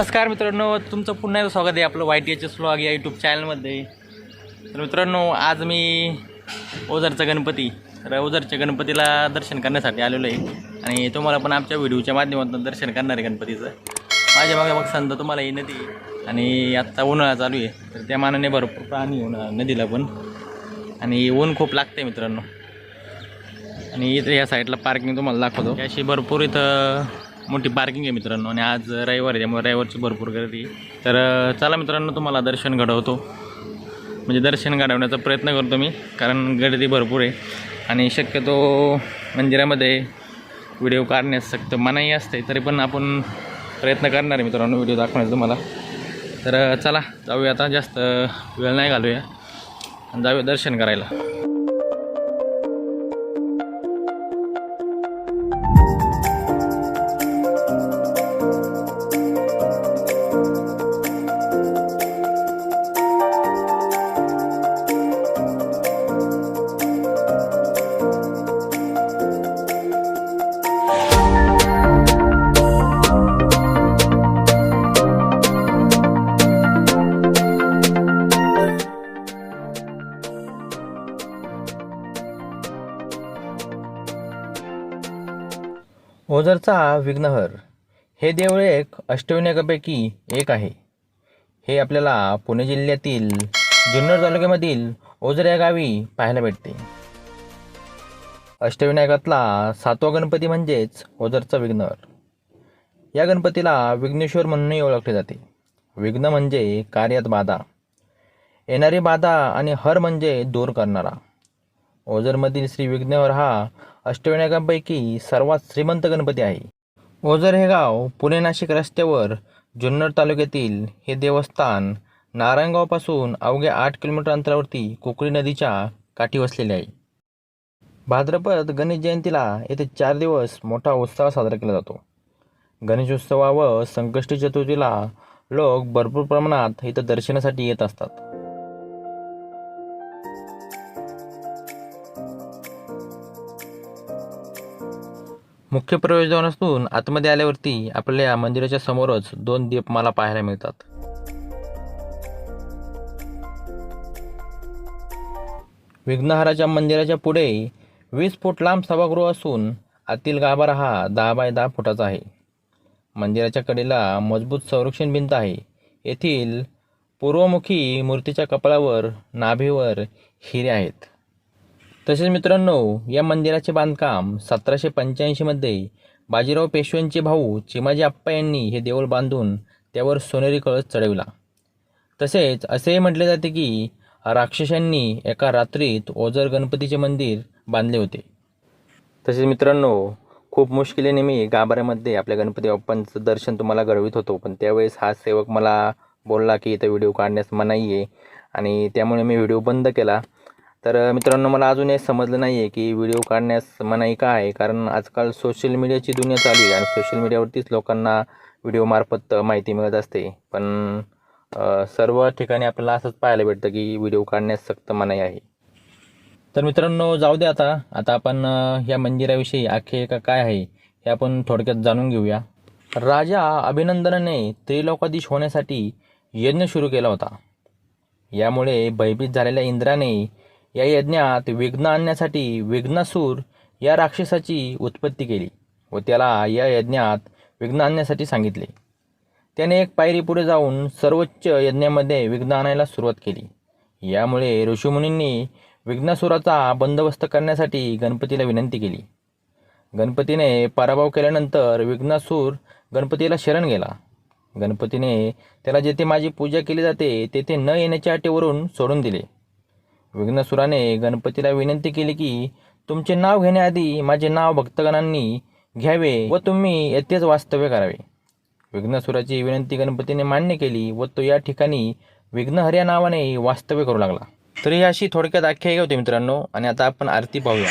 नमस्कार मित्रांनो तुमचं पुन्हा एकदा स्वागत आहे आपलं Y T H S vlog या यूट्यूब चॅनलमध्ये तर मित्रांनो आज मी ओझरचा गणपती तर ओझरच्या गणपतीला दर्शन करण्यासाठी आलेलो आहे. आणि तुम्हाला पण आमच्या व्हिडिओच्या माध्यमातून दर्शन करणार आहे गणपतीचं. माझ्या मागे मग संत तुम्हाला ही नदी आणि आत्ता उन्हाळा चालू आहे तर त्या मानाने भरपूर प्राणी होणार नदीला पण. आणि ऊन खूप लागते मित्रांनो. आणि इथं या साईडला पार्किंग तुम्हाला दाखवतो. अशी भरपूर इथं मोठी पार्किंग आहे मित्रांनो. आणि आज रविवार आहे त्यामुळे रविवारची भरपूर गर्दी तर चला मित्रांनो तुम्हाला दर्शन घडवतो. म्हणजे दर्शन घडवण्याचा प्रयत्न करतो मी कारण गर्दी भरपूर आहे. आणि शक्यतो मंदिरामध्ये व्हिडिओ काढण्यास सक्त मनाई असते तरी पण आपण प्रयत्न करणार आहे मित्रांनो व्हिडिओ दाखवण्याचा तुम्हाला. तर चला जाऊया आता. जास्त वेळ नाही घालूया. आणि जाऊया दर्शन करायला. ओझरचा विघ्नहर. हे देऊळ एक अष्टविनायकापैकी एक आहे. हे आपल्याला पुणे जिल्ह्यातील जुन्नर तालुक्यामधील ओझर या गावी पाहायला भेटते. अष्टविनायकातला सातवा गणपती म्हणजेच ओझरचा विघ्नहर. या गणपतीला विघ्नेश्वर म्हणूनही ओळखले जाते. विघ्न म्हणजे कार्यात बाधा. येणारी बाधा आणि हर म्हणजे दूर करणारा. ओझरमधील श्री विघ्नेश्वर हा अष्टविनायकांपैकी सर्वात श्रीमंत गणपती आहे. ओझर हे गाव पुणे नाशिक रस्त्यावर जुन्नर तालुक्यातील हे देवस्थान नारायणगावपासून अवघ्या आठ किलोमीटर अंतरावरती कुकळी नदीच्या काठी वसलेले आहे. भाद्रपद गणेश जयंतीला येथे चार दिवस मोठा उत्सव साजरा केला जातो. गणेशोत्सवा व संकष्टी चतुर्थीला लोक भरपूर प्रमाणात इथं दर्शनासाठी येत असतात. मुख्य प्रवेशद्वारातून आतमध्ये आल्यावरती आपल्याला या मंदिराच्या समोरच दोन दीपमाला पाहायला मिळतात. विघ्नहाराच्या मंदिराच्या पुढे वीस फूट लांब सभागृह असून आतील गाभारा हा दहा बाय दहा फुटाचा आहे. मंदिराच्या कडेला मजबूत संरक्षण भिंत आहे. येथील पूर्वमुखी मूर्तीच्या कपाळावर नाभीवर हिरे आहेत. तसेच मित्रांनो या मंदिराचे बांधकाम सतराशे पंच्याऐंशीमध्ये बाजीराव पेशव्यांचे भाऊ चिमाजी आप्पा यांनी हे देऊळ बांधून त्यावर सोनेरी कळस चढविला. तसेच असेही म्हटले जाते की राक्षसांनी एका रात्रीत ओझर गणपतीचे मंदिर बांधले होते. तसेच मित्रांनो खूप मुश्किलीने मी गाभाऱ्यामध्ये आपल्या गणपती बाप्पांचं दर्शन तुम्हाला घडवित होतो पण त्यावेळेस हा सेवक मला बोलला की इथं व्हिडिओ काढण्यास मनाई आहे आणि त्यामुळे मी व्हिडिओ बंद केला. तर मित्रांनो मला अजून हे समजलं नाही आहे की व्हिडिओ काढण्यास मनाई का आहे? कारण आजकाल सोशल मीडियाची दुनिया चालू आहे आणि सोशल मीडियावरतीच लोकांना व्हिडिओमार्फत माहिती मिळत असते. पण सर्व ठिकाणी आपल्याला असंच पाहायला भेटतं की व्हिडिओ काढण्यास सक्त मनाई आहे. तर मित्रांनो जाऊ दे आता. आता आपण या मंदिराविषयी आख्यायिका काय आहे हे आपण थोडक्यात जाणून घेऊया. राजा अभिनंदनाने त्रिलोकाधीश होण्यासाठी यज्ञ सुरू केला होता. यामुळे भयभीत झालेल्या इंद्राने या यज्ञात विघ्न आणण्यासाठी विघ्नासूर या राक्षसाची उत्पत्ती केली व त्याला या यज्ञात विघ्न आणण्यासाठी सांगितले. त्याने एक पायरी पुढे जाऊन सर्वोच्च यज्ञामध्ये विघ्न आणायला सुरुवात केली. यामुळे ऋषीमुनींनी विघ्नासुराचा बंदोबस्त करण्यासाठी गणपतीला विनंती केली. गणपतीने पराभव केल्यानंतर विघ्नासूर गणपतीला शरण गेला. गणपतीने त्याला जेथे माझी पूजा केली जाते तेथे न येण्याच्या अटीवरून सोडून दिले. विघ्नसुराने गणपतीला विनंती केली की तुमचे नाव घेण्याआधी माझे नाव भक्तगणांनी घ्यावे व तुम्ही येथेच वास्तव्य करावे. विघ्नसुराची विनंती गणपतीने मान्य केली व तो या ठिकाणी विघ्नहर या नावाने वास्तव्य करू लागला. तरी अशी थोडक्यात आख्यायिका होती मित्रांनो आणि आता आपण आरती पाहूया.